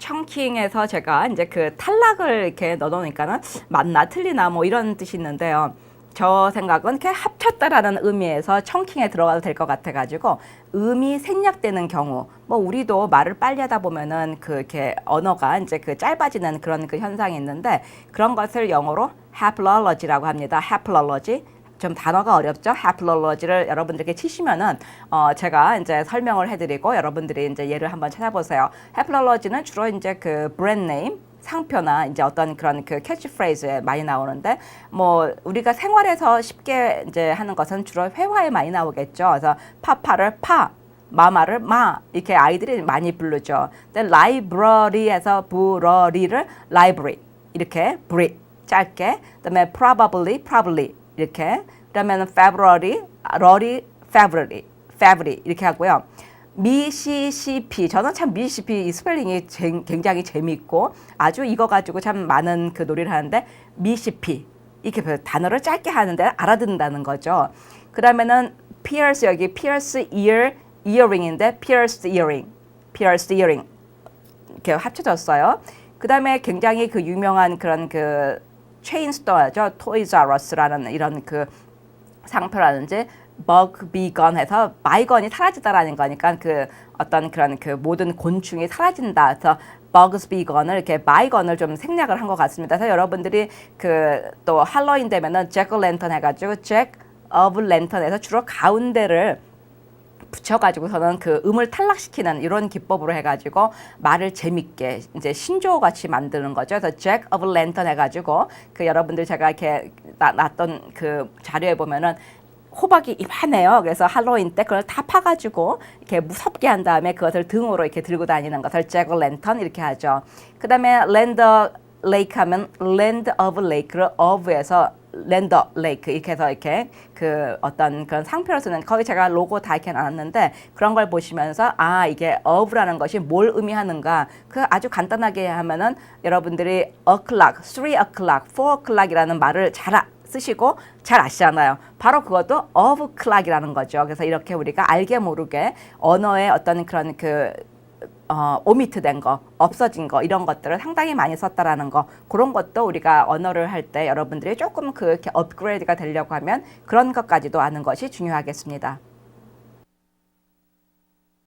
청킹에서 제가 이제 그 탈락을 이렇게 넣어놓으니까는 맞나 틀리나 뭐 이런 뜻이 있는데요. 저 생각은 이렇게 합쳤다라는 의미에서 청킹에 들어가도 될 것 같아가지고 음이 생략되는 경우 뭐 우리도 말을 빨리 하다 보면은 그 이렇게 언어가 이제 그 짧아지는 그런 그 현상이 있는데 그런 것을 영어로 haplology라고 합니다. haplology 좀 단어가 어렵죠. haplology를 여러분들께 치시면은 어 제가 이제 설명을 해드리고 여러분들이 이제 예를 한번 찾아보세요. haplology는 주로 이제 그 브랜드 네임 상표나 이제 어떤 그런 그 캐치프레이즈에 많이 나오는데 뭐 우리가 생활에서 쉽게 이제 하는 것은 주로 회화에 많이 나오겠죠. 그래서 파파를 파 마마를 마 이렇게 아이들이 많이 부르죠. 근데 라이브러리에서 브러리를 라이브러리 이렇게 브리 짧게 그다음에 probably probably 이렇게 그러면 February 러리 February February 이렇게 하고요. 미시시피 저는 참 미시시피 이 스펠링이 제- 굉장히 재미있고 아주 이거 가지고 참 많은 그 놀이를 하는데 미시피 이렇게 그 단어를 짧게 하는데 알아듣는다는 거죠. 그러면은 pierce 여기 pierce ear earring인데 pierced earring pierced earring 이렇게 합쳐졌어요. 그다음에 굉장히 그 유명한 그런 그 체인 스토어죠. 토이즈 아러스라는 이런 그 상표라든지 버그 비건 해서 마이건이 사라지다라는 거니까 그 어떤 그런 그 모든 곤충이 사라진다. 그래서 버그스 비건을 이렇게 마이건을 좀 생략을 한 것 같습니다. 그래서 여러분들이 그 또 할로윈 되면은 잭 랜턴 해가지고 잭 어브 랜턴에서 주로 가운데를 붙여가지고서는 그 음을 탈락시키는 이런 기법으로 해가지고 말을 재밌게 이제 신조어 같이 만드는 거죠. 그래서 잭 오브 랜턴 해가지고 그 여러분들 제가 이렇게 나, 놨던 그 자료에 보면은 호박이 이만해요. 그래서 할로윈 때 그걸 다 파가지고 이렇게 무섭게 한 다음에 그것을 등으로 이렇게 들고 다니는 것을 잭 랜턴 이렇게 하죠. 그 다음에 랜더 레이크 하면 랜드 오브 레이크를 of에서 랜더 레이크 이렇게 해서 이렇게 그 어떤 그런 상표를 쓰는 거기 제가 로고 다 이렇게 나눴는데 그런 걸 보시면서 아 이게 of라는 것이 뭘 의미하는가 그 아주 간단하게 하면은 여러분들이 o'clock, three o'clock, four o'clock이라는 말을 잘 아- 쓰시고 잘 아시잖아요. 바로 그것도 of clock이라는 거죠. 그래서 이렇게 우리가 알게 모르게 언어의 어떤 그런 그 어, 오미트 된 거, 없어진 거 이런 것들을 상당히 많이 썼다라는 거 그런 것도 우리가 언어를 할 때 여러분들이 조금 그렇게 업그레이드가 되려고 하면 그런 것까지도 아는 것이 중요하겠습니다.